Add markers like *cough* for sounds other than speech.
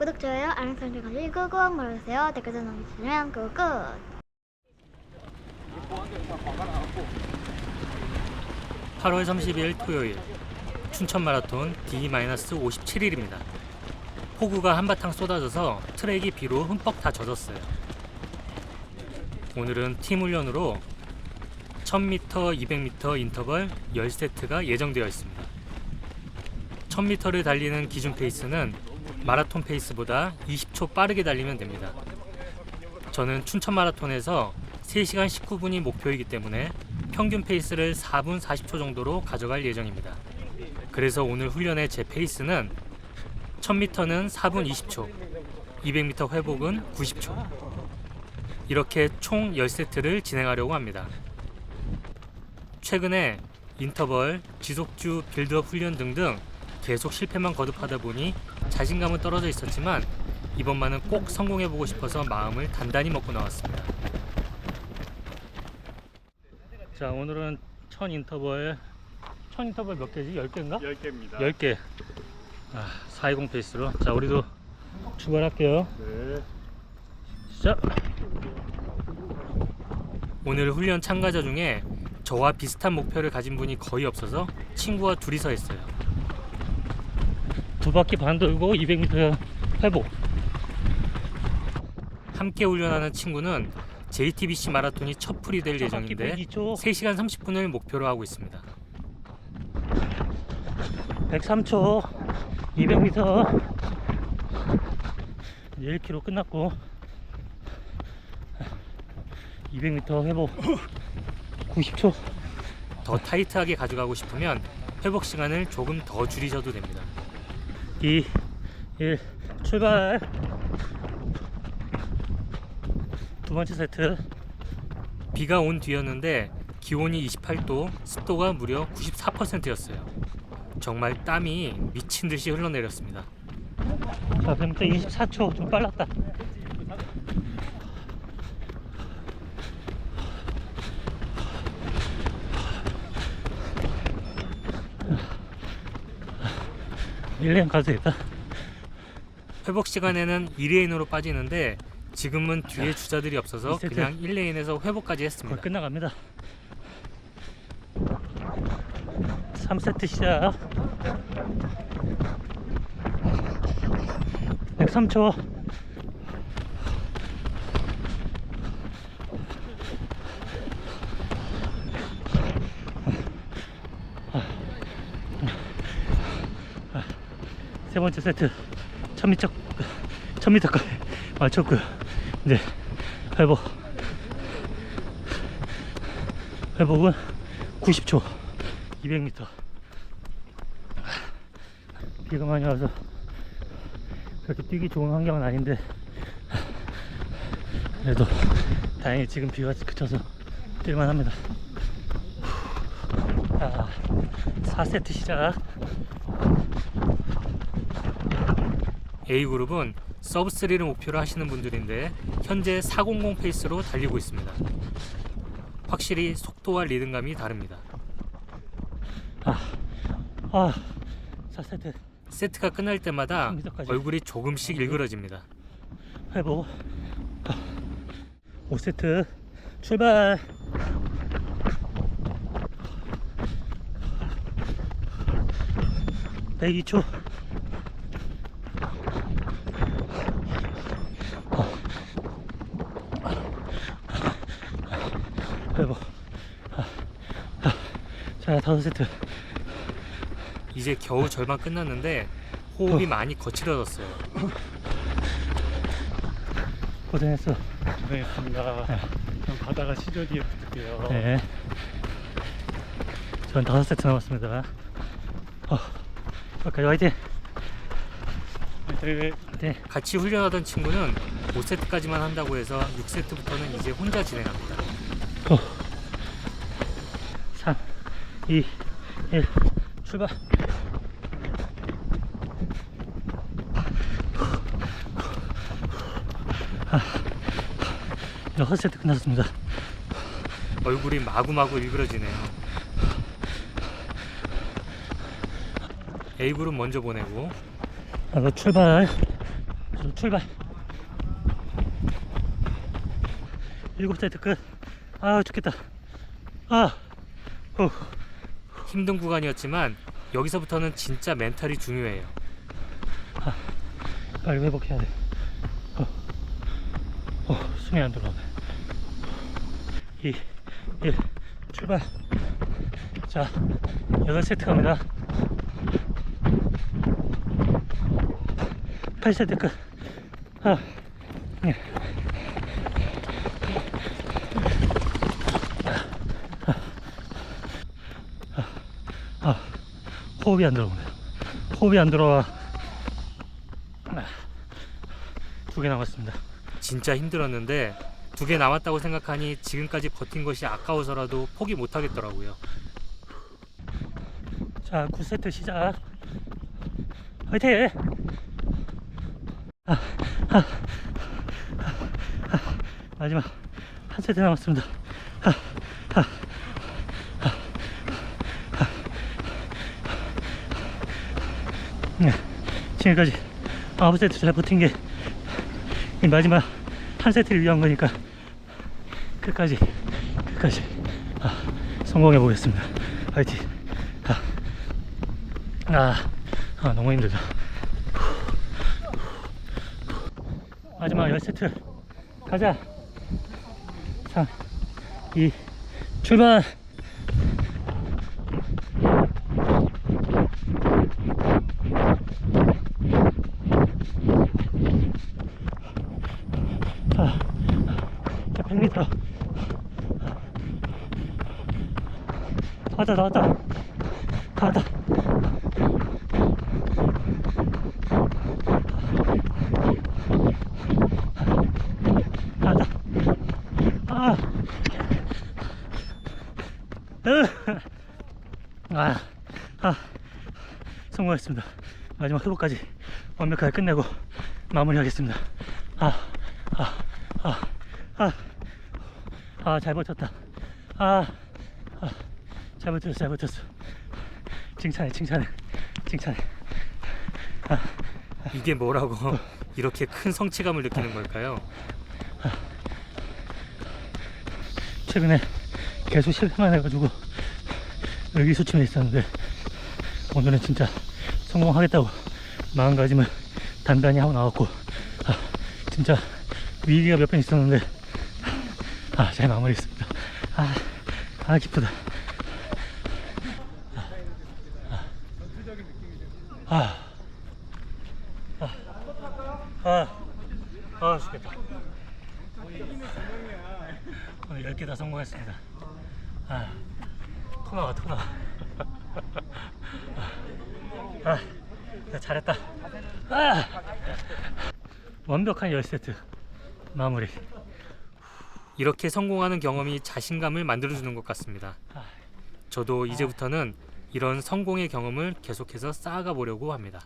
구독, 좋아요, 알람 설정까지 꾹꾹 눌러주세요. 댓글도 남겨주시면 꾹꾹. 8월 30일 토요일 춘천 마라톤 D-57일입니다. 폭우가 한바탕 쏟아져서 트랙이 비로 흠뻑 다 젖었어요. 오늘은 팀 훈련으로 1000m, 200m 인터벌 10세트가 예정되어 있습니다. 1000m를 달리는 기준 페이스는 마라톤 페이스보다 20초 빠르게 달리면 됩니다. 저는 춘천 마라톤에서 3시간 19분이 목표이기 때문에 평균 페이스를 4분 40초 정도로 가져갈 예정입니다. 그래서 오늘 훈련의 제 페이스는 1000m는 4분 20초, 200m 회복은 90초. 이렇게 총 10세트를 진행하려고 합니다. 최근에 인터벌, 지속주 빌드업 훈련 등등 계속 실패만 거듭하다 보니 자신감은 떨어져 있었지만 이번만은 꼭 성공해보고 싶어서 마음을 단단히 먹고 나왔습니다. 자 오늘은 천 인터벌 천 인터벌 몇 개지? 10개인가? 10개입니다. 10개 아, 420 페이스로 자 우리도 출발할게요 네. 시작 오늘 훈련 참가자 중에 저와 비슷한 목표를 가진 분이 거의 없어서 친구와 둘이서 했어요 두 바퀴 반 돌고 200m 회복. 함께 훈련하는 친구는 JTBC 마라톤이 첫 풀이 될 예정인데 3시간 30분을 목표로 하고 있습니다. 103초 200m 1km 끝났고 200m 회복. 90초. 더 타이트하게 가져가고 싶으면 회복 시간을 조금 더 줄이셔도 됩니다 2 1 출발. 두 번째 세트. 비가 온 뒤였는데 기온이 28도 습도가 무려 94%였어요. 정말 땀이 미친 듯이 흘러내렸습니다. 자 그럼 또 24초 좀 빨랐다 일레인 가도 되겠다 회복 시간에는 2레인으로 빠지는데 지금은 뒤에 주자들이 없어서. 그냥 1레인에서 회복까지 했습니다 끝나갑니다. 3세트 시작. 103초. 세 번째 세트 1000m 1000m까지 맞췄고요. 이제 회복. 회복은 90초 200m 비가 많이 와서 그렇게 뛰기 좋은 환경은 아닌데 그래도 다행히 지금 비가 그쳐서 뛸만 합니다. 자 4세트 시작 A그룹은 서브3를 목표로 하시는 분들인데 현재 400 페이스로 달리고 있습니다. 확실히 속도와 리듬감이 다릅니다. 아 4세트 세트가 끝날 때마다 3m까지. 얼굴이 조금씩 일그러집니다. 회복 5세트 출발 (102초) 회복 자 다섯 세트 이제 겨우 절반 끝났는데 호흡이 많이 거칠어졌어요. 고생했어 고생했습니다. 좀 가다가 시조 뒤에 붙을게요. 네. 전 다섯 세트 남았습니다. 어, 오케이, 화이팅! 네. 네. 같이 훈련하던 친구는 5세트까지만 한다고 해서 6세트부터는 이제 혼자 진행합니다. 3, 2, 1, 출발! 아, 여섯 세트 끝났습니다. 얼굴이 마구마구 일그러지네요. A그룹 먼저 보내고 나도 출발! 그럼 출발. 일곱 세트 끝. 아 죽겠다. 아, 후. 힘든 구간이었지만 여기서부터는 진짜 멘탈이 중요해요. 빨리 회복해야 돼. 어, 어 숨이 안 들어오네. 2, 1, 출발. 자, 8세트 갑니다. 8세트 끝. 아, 예. 아, 호흡이 안 들어오네. 호흡이 안 들어와. 두 개 남았습니다. 진짜 힘들었는데 두 개 남았다고 생각하니 지금까지 버틴 것이 아까워서라도 포기 못 하겠더라고요. 자, 9세트 시작. 화이팅! 아, 아, 아, 아, 마지막 한 세트 남았습니다. 아, 아, 아, 아. 네, 지금까지 아홉 세트 잘 버틴 게이 마지막 한 세트를 위한 거니까 끝까지 끝까지 아, 성공해 보겠습니다. 화이팅! 아, 아, 아 너무 힘들다. 마지막 10세트 가자. 3, 2, 출발. 아, 자, 100m. 다 왔다, 다 왔다. 다 왔다. 가자. 아. 으. 아. 아. 성공했습니다. 마지막 회복까지 완벽하게 끝내고 마무리하겠습니다. 아. 아. 아. 아. 아, 잘 버텼다. 아. 아. 잘 버텼어, 잘 버텼어. 칭찬해, 칭찬해. 칭찬해. 이게 뭐라고 *laughs* 이렇게 큰 성취감을 느끼는 걸까요? 최근에 계속 실패만 해가지고 의기소침해 있었는데 오늘은 진짜 성공하겠다고 마음가짐을 단단히 하고 나왔고 아, 진짜 위기가 몇 번 있었는데 아, 잘 마무리했습니다. 아, 아 기쁘다. 아, 아, 아, 아, 죽겠다. 오늘 10개 다 성공했습니다. 아, 토 나와, 토 나와. 아, 아, 잘했다. 아, 완벽한 10세트 마무리. 이렇게 성공하는 경험이 자신감을 만들어주는 것 같습니다. 저도 이제부터는 이런 성공의 경험을 계속해서 쌓아가 보려고 합니다.